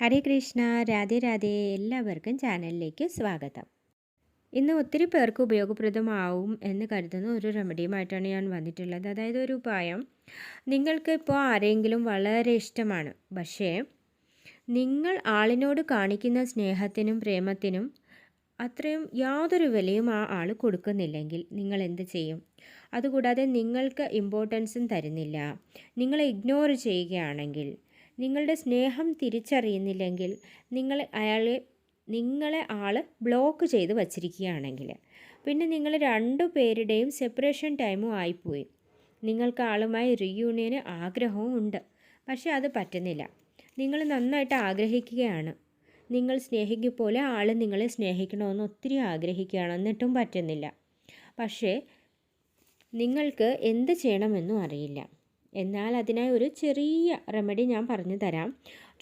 ഹരേ കൃഷ്ണ രാധേ രാധേ. എല്ലാവർക്കും ചാനലിലേക്ക് സ്വാഗതം. ഇന്ന് ഒത്തിരി പേർക്ക് ഉപയോഗപ്രദമാവും എന്ന് കരുതുന്ന ഒരു റെമഡിയുമായിട്ടാണ് ഞാൻ വന്നിട്ടുള്ളത്. അതായത് ഒരു ഉപായം. നിങ്ങൾക്ക് ഇപ്പോൾ ആരെങ്കിലും വളരെ ഇഷ്ടമാണ്. പക്ഷേ നിങ്ങൾ ആളിനോട് കാണിക്കുന്ന സ്നേഹത്തിനും പ്രേമത്തിനും അത്രയും യാതൊരു വിലയും ആ ആൾ കൊടുക്കുന്നില്ലെങ്കിൽ നിങ്ങൾ എന്ത് ചെയ്യും? അതുകൂടാതെ നിങ്ങൾക്ക് ഇമ്പോർട്ടൻസും തരുന്നില്ല. നിങ്ങളെ ഇഗ്നോർ ചെയ്യുകയാണെങ്കിൽ നിങ്ങളുടെ സ്നേഹം തിരിച്ചറിയുന്നില്ലെങ്കിൽ നിങ്ങൾ അയാളെ നിങ്ങളെ ആൾ ബ്ലോക്ക് ചെയ്ത് വച്ചിരിക്കുകയാണെങ്കിൽ. പിന്നെ നിങ്ങൾ രണ്ടു പേരുടെയും സെപ്പറേഷൻ ടൈമും ആയിപ്പോയി. നിങ്ങൾക്ക് ആളുമായി റീയൂണിയന് ആഗ്രഹവും ഉണ്ട്. പക്ഷേ അത് പറ്റുന്നില്ല. നിങ്ങൾ നന്നായിട്ട് ആഗ്രഹിക്കുകയാണ്. നിങ്ങൾ സ്നേഹിക്കും പോലെ ആൾ നിങ്ങളെ സ്നേഹിക്കണമെന്ന് ഒത്തിരി ആഗ്രഹിക്കുകയാണ്. എന്നിട്ടും പറ്റുന്നില്ല. പക്ഷേ നിങ്ങൾക്ക് എന്ത് ചെയ്യണമെന്നും അറിയില്ല. എന്നാൽ അതിനായി ഒരു ചെറിയ റെമഡി ഞാൻ പറഞ്ഞു തരാം.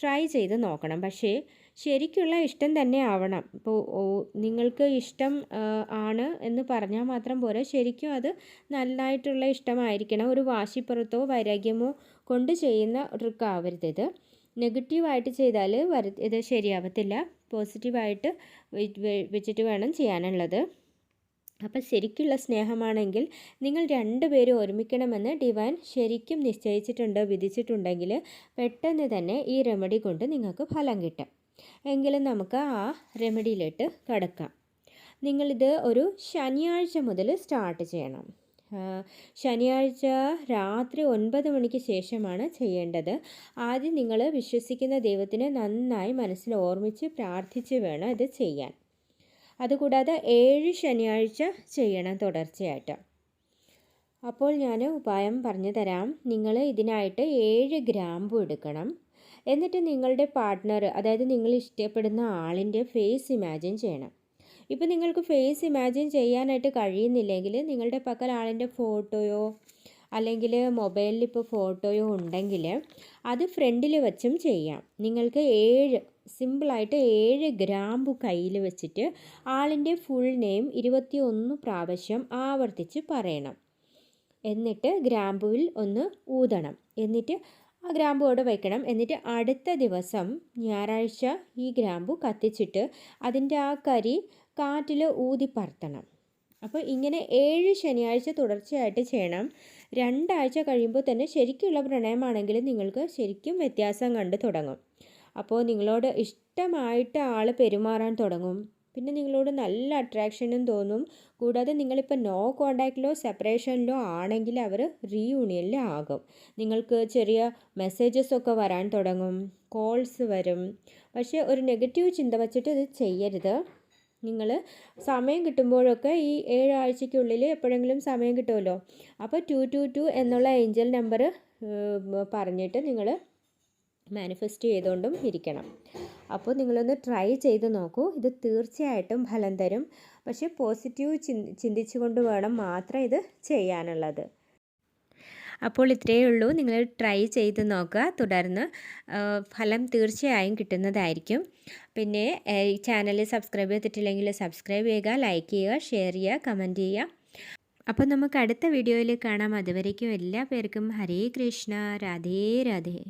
ട്രൈ ചെയ്ത് നോക്കണം. പക്ഷേ ശരിക്കുള്ള ഇഷ്ടം തന്നെ ആവണം. ഇപ്പോൾ നിങ്ങൾക്ക് ഇഷ്ടം ആണ് എന്ന് പറഞ്ഞാൽ മാത്രം പോരാ. ശരിക്കും അത് നല്ലതായിട്ടുള്ള ഇഷ്ടമായിരിക്കണം. ഒരു വാശിപ്പുറത്തോ വൈരാഗ്യമോ കൊണ്ട് ചെയ്യുന്ന ട്രിക്ക് ആവരുത് ഇത് നെഗറ്റീവായിട്ട് ചെയ്താൽ വര ഇത് ശരിയാവത്തില്ല. പോസിറ്റീവായിട്ട് വെച്ചിട്ട് വേണം ചെയ്യാനുള്ളത്. അപ്പോൾ ശരിക്കുള്ള സ്നേഹമാണെങ്കിൽ നിങ്ങൾ രണ്ടുപേരും ഒരുമിക്കണമെന്ന് ഡിവൈൻ ശരിക്കും നിശ്ചയിച്ചിട്ടുണ്ട് വിധിച്ചിട്ടുണ്ടെങ്കിൽ പെട്ടെന്ന് തന്നെ ഈ റെമഡി കൊണ്ട് നിങ്ങൾക്ക് ഫലം കിട്ടും. എങ്കിലും നമുക്ക് ആ റെമഡിയിലിട്ട് കടക്കാം. നിങ്ങളിത് ഒരു ശനിയാഴ്ച മുതൽ സ്റ്റാർട്ട് ചെയ്യണം. ശനിയാഴ്ച രാത്രി ഒൻപത് മണിക്ക് ശേഷമാണ് ചെയ്യേണ്ടത്. ആദ്യം നിങ്ങൾ വിശ്വസിക്കുന്ന ദൈവത്തിനെ നന്നായി മനസ്സിൽ ഓർമ്മിച്ച് പ്രാർത്ഥിച്ച് വേണം ഇത് ചെയ്യാൻ. അതുകൂടാതെ ഏഴ് ശനിയാഴ്ച ചെയ്യണം തുടർച്ചയായിട്ട്. അപ്പോൾ ഞാൻ ഉപായം പറഞ്ഞു തരാം. നിങ്ങൾ ഇതിനായിട്ട് ഏഴ് ഗ്രാമ്പു എടുക്കണം. എന്നിട്ട് നിങ്ങളുടെ പാർട്ട്ണർ അതായത് നിങ്ങൾ ഇഷ്ടപ്പെടുന്ന ആളിന്റെ ഫേസ് ഇമാജിൻ ചെയ്യണം. ഇപ്പോൾ നിങ്ങൾക്ക് ഫേസ് ഇമാജിൻ ചെയ്യാനായിട്ട് കഴിയുന്നില്ലെങ്കിൽ നിങ്ങളുടെ പക്കൽ ആളിന്റെ ഫോട്ടോയോ അല്ലെങ്കിൽ മൊബൈലിൽ ഇപ്പോൾ ഫോട്ടോയോ ഉണ്ടെങ്കിൽ അത് ഫ്രണ്ടിൽ വച്ചും ചെയ്യാം. നിങ്ങൾക്ക് ഏഴ് സിമ്പിളായിട്ട് ഏഴ് ഗ്രാമ്പു കയ്യിൽ വെച്ചിട്ട് ആളിന്റെ ഫുൾ നെയിം ഇരുപത്തി ഒന്ന് പ്രാവശ്യം ആവർത്തിച്ച് പറയണം. എന്നിട്ട് ഗ്രാമ്പുവിൽ ഒന്ന് ഊതണം. എന്നിട്ട് ആ ഗ്രാമ്പു അവിടെ വയ്ക്കണം എന്നിട്ട് അടുത്ത ദിവസം ഞായറാഴ്ച ഈ ഗ്രാമ്പു കത്തിച്ചിട്ട് അതിന്റെ ആ കരി കാറ്റിൽ ഊതി പറത്തണം. അപ്പോൾ ഇങ്ങനെ ഏഴ് ശനിയാഴ്ച തുടർച്ചയായിട്ട് ചെയ്യണം. രണ്ടാഴ്ച കഴിയുമ്പോൾ തന്നെ ശരിക്കുള്ള പ്രണയമാണെങ്കിൽ നിങ്ങൾക്ക് ശരിക്കും വ്യത്യാസം കണ്ട് തുടങ്ങും. അപ്പോൾ നിങ്ങളോട് ഇഷ്ടമായിട്ട് ആൾ പെരുമാറാൻ തുടങ്ങും. പിന്നെ നിങ്ങളോട് നല്ല അട്രാക്ഷനും തോന്നും. കൂടാതെ നിങ്ങളിപ്പോൾ നോ കോണ്ടാക്റ്റിലോ സെപ്പറേഷനിലോ ആണെങ്കിൽ അവർ റീയൂണിയനിൽ ആകും. നിങ്ങൾക്ക് ചെറിയ മെസ്സേജസ് ഒക്കെ വരാൻ തുടങ്ങും. കോൾസ് വരും. പക്ഷേ ഒരു നെഗറ്റീവ് ചിന്ത വച്ചിട്ട് ഇത് ചെയ്യരുത്. നിങ്ങൾ സമയം കിട്ടുമ്പോഴൊക്കെ ഈ ഏഴാഴ്ചയ്ക്കുള്ളിൽ എപ്പോഴെങ്കിലും സമയം കിട്ടുമല്ലോ. അപ്പോൾ ടു ടു ടു എന്നുള്ള ഏഞ്ചൽ നമ്പർ പറഞ്ഞിട്ട് നിങ്ങൾ മാനിഫെസ്റ്റ് ചെയ്തുകൊണ്ടും ഇരിക്കണം. അപ്പോൾ നിങ്ങളൊന്ന് ട്രൈ ചെയ്ത് നോക്കൂ. ഇത് തീർച്ചയായിട്ടും ഫലം തരും. പക്ഷേ പോസിറ്റീവ് ചിന്തിച്ചുകൊണ്ട് വേണം മാത്രം ഇത് ചെയ്യാനുള്ളത്. അപ്പോൾ ഇത്രയേ ഉള്ളൂ. നിങ്ങൾ ട്രൈ ചെയ്ത് നോക്കുക. തുടർന്ന് ഫലം തീർച്ചയായും കിട്ടുന്നതായിരിക്കും. പിന്നെ ഈ ചാനൽ സബ്സ്ക്രൈബ് ചെയ്തിട്ടില്ലെങ്കിൽ സബ്സ്ക്രൈബ് ചെയ്യുക ലൈക്ക് ചെയ്യുക ഷെയർ ചെയ്യുക കമന്റ് ചെയ്യുക. അപ്പോൾ നമുക്ക് അടുത്ത വീഡിയോയിൽ കാണാം. അതുവരേക്കും എല്ലാ പേർക്കും ഹരേ കൃഷ്ണ. രാധേ രാധേ.